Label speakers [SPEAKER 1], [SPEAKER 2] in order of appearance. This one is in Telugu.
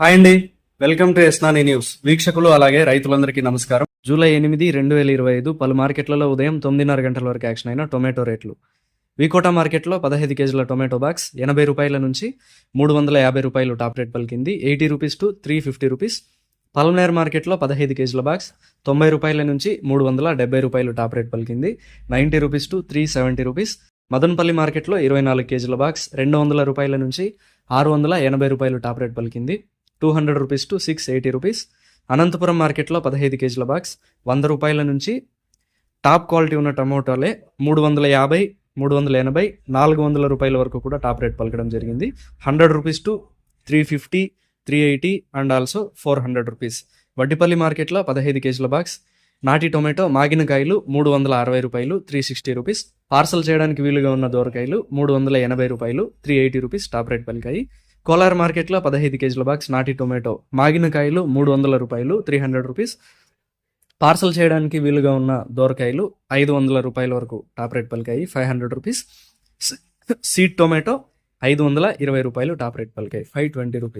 [SPEAKER 1] హాయ్ అండి. వెల్కమ్ టు ఎస్నాని న్యూస్. వీక్షకులు అలాగే రైతులందరికీ నమస్కారం. జూలై ఎనిమిది రెండు వేల ఇరవై ఐదు పలు మార్కెట్లలో ఉదయం తొమ్మిదిన్నర గంటల వరకు యాక్షన్ అయిన టొమాటో రేట్లు. వికోటా మార్కెట్లో పదహైదు కేజీల టొమాటో బాక్స్ ఎనభై రూపాయల నుంచి మూడు వందల యాభై రూపాయలు టాప్ రేట్ పలికింది. Eighty rupees to three fifty rupees. Palamaner మార్కెట్లో పదహైదు కేజీల బాక్స్ తొంభై రూపాయల నుంచి మూడు వందల డెబ్బై రూపాయలు టాప్ రేట్ పలికింది. Ninety rupees to three seventy rupees. Madanapalle మార్కెట్లో ఇరవై నాలుగు కేజీల బాక్స్ రెండు వందల రూపాయల నుంచి ఆరు వందల ఎనభై రూపాయలు టాప్ రేట్ పలికింది. Two hundred rupees to six eighty rupees. Anantapuram మార్కెట్లో పదహైదు కేజీల బాక్స్. వంద రూపాయల నుంచి టాప్ క్వాలిటీ ఉన్న టమోటాలే మూడు వందల యాభై మూడు వందల ఎనభై నాలుగు వందల రూపాయల వరకు కూడా టాప్ రేట్ పలకడం జరిగింది. Hundred rupees to three fifty three eighty and also four hundred rupees. Vaddipalli మార్కెట్లో పదహైదు కేజీల బాక్స్. నాటి టొమాటో మాగిన కాయలు మూడు వందల అరవై రూపాయలు త్రీ సిక్స్టీ రూపీస్. పార్సల్ చేయడానికి వీలుగా ఉన్న దోరకాయలు మూడు వందల ఎనభై రూపాయలు three eighty rupees top rate పలికాయి. Kolar మార్కెట్లో పదహైదు కేజీల బాక్స్ నాటి టొమాటో. మాగిన కాయలు మూడు వందల రూపాయలు త్రీ హండ్రెడ్ రూపీస్. పార్సల్ చేయడానికి వీలుగా ఉన్న దోరకాయలు ఐదు వందల రూపాయల వరకు top rate పలికాయి five hundred rupees. Seed tomato ఐదు వందల ఇరవై రూపాయలు టాప్ రేట్ పలికాయి ఫైవ్ ట్వంటీ రూపీస్.